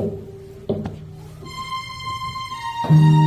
thank mm-hmm. you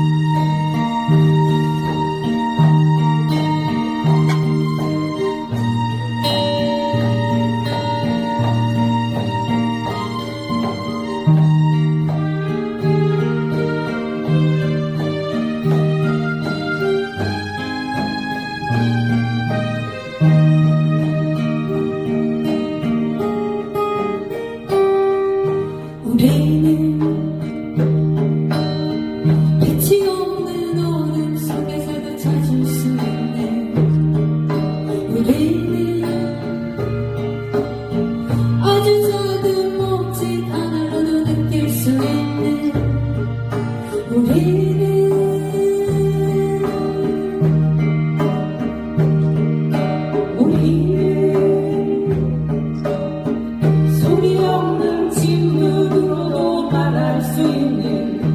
오직 하나로도 느낄 수 있는 우리는 우리는 소리 없는 침묵으로도 말할 수 있는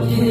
you.